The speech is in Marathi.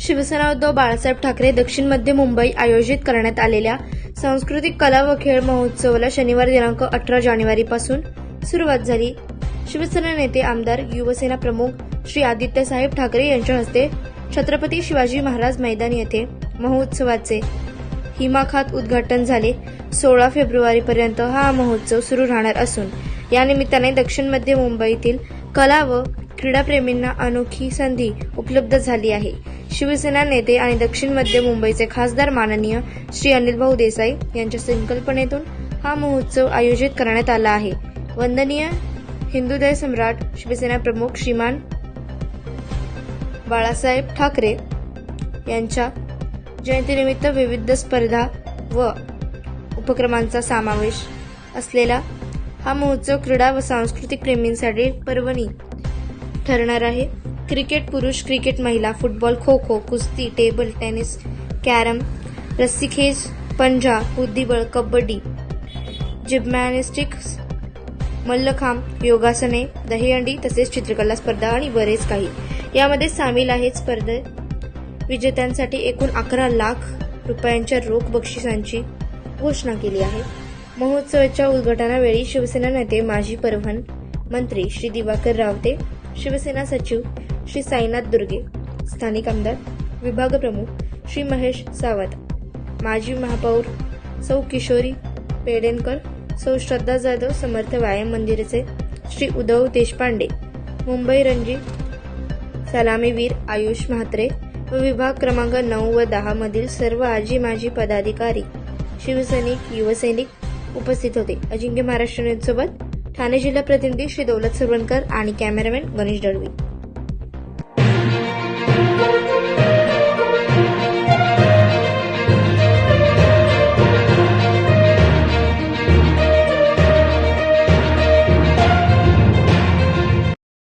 शिवसेना उद्धव बाळासाहेब ठाकरे दक्षिण मध्य मुंबई आयोजित करण्यात आलेल्या सांस्कृतिक कला व खेळ महोत्सवाला शनिवार दिनांक अठरा जानेवारीपासून सुरुवात झाली. शिवसेना नेते आमदार युवसेना प्रमुख श्री आदित्यसाहेब ठाकरे यांच्या हस्ते छत्रपती शिवाजी महाराज मैदान येथे महोत्सवाचे हिमाखात उद्घाटन झाले. सोळा फेब्रुवारीपर्यंत हा महोत्सव सुरू राहणार असून या निमित्ताने दक्षिण मध्य मुंबईतील कला व क्रीडाप्रेमींना अनोखी संधी उपलब्ध झाली आहे. शिवसेना नेते आणि दक्षिण मध्य मुंबईचे खासदार माननीय श्री अनिलभाऊ देसाई यांच्या संकल्पनेतून हा महोत्सव आयोजित करण्यात आला आहे. वंदनीय हिंदुदय सम्राट शिवसेना प्रमुख श्रीमान बाळासाहेब ठाकरे यांच्या जयंतीनिमित्त विविध स्पर्धा व उपक्रमांचा समावेश असलेला हा महोत्सव क्रीडा व सांस्कृतिक प्रेमींसाठी पर्वणी ठरणार आहे. क्रिकेट पुरुष क्रिकेट महिला फुटबॉल खो खो कुस्ती टेबल टेनिस कॅरम रस्सीखेच पंजा बुद्धिबळ कबड्डी जिम्नॅस्टिक्स मल्लखांब योगासने दहीहंडी तसेच चित्रकला स्पर्धा आणि बरेच काही. यामध्ये सामील आहेत स्पर्धे विजेत्यांसाठी एकूण अकरा लाख रुपयांच्या रोख बक्षिसांची घोषणा केली आहे. महोत्सवाच्या उद्घाटनावेळी शिवसेना नेते माजी परिवहन मंत्री श्री दिवाकर रावते शिवसेना सचिव श्री साईनाथ दुर्गे स्थानिक आमदार विभाग प्रमुख श्री महेश सावंत माजी महापौर सौ किशोरी पेडेनकर सौ श्रद्धा जाधव समर्थ व्यायाम मंदिराचे श्री उद्धव देशपांडे मुंबई रणजी सलामीवीर आयुष म्हात्रे व विभाग क्रमांक नऊ व दहा मधील सर्व आजी माजी पदाधिकारी शिवसैनिक युवसैनिक उपस्थित होते. अजिंक्य महाराष्ट्र न्यूज सोबत ठाणे जिल्हा प्रतिनिधी श्री दौलत सुरवणकर आणि कॅमेरामॅन गणेश दळवी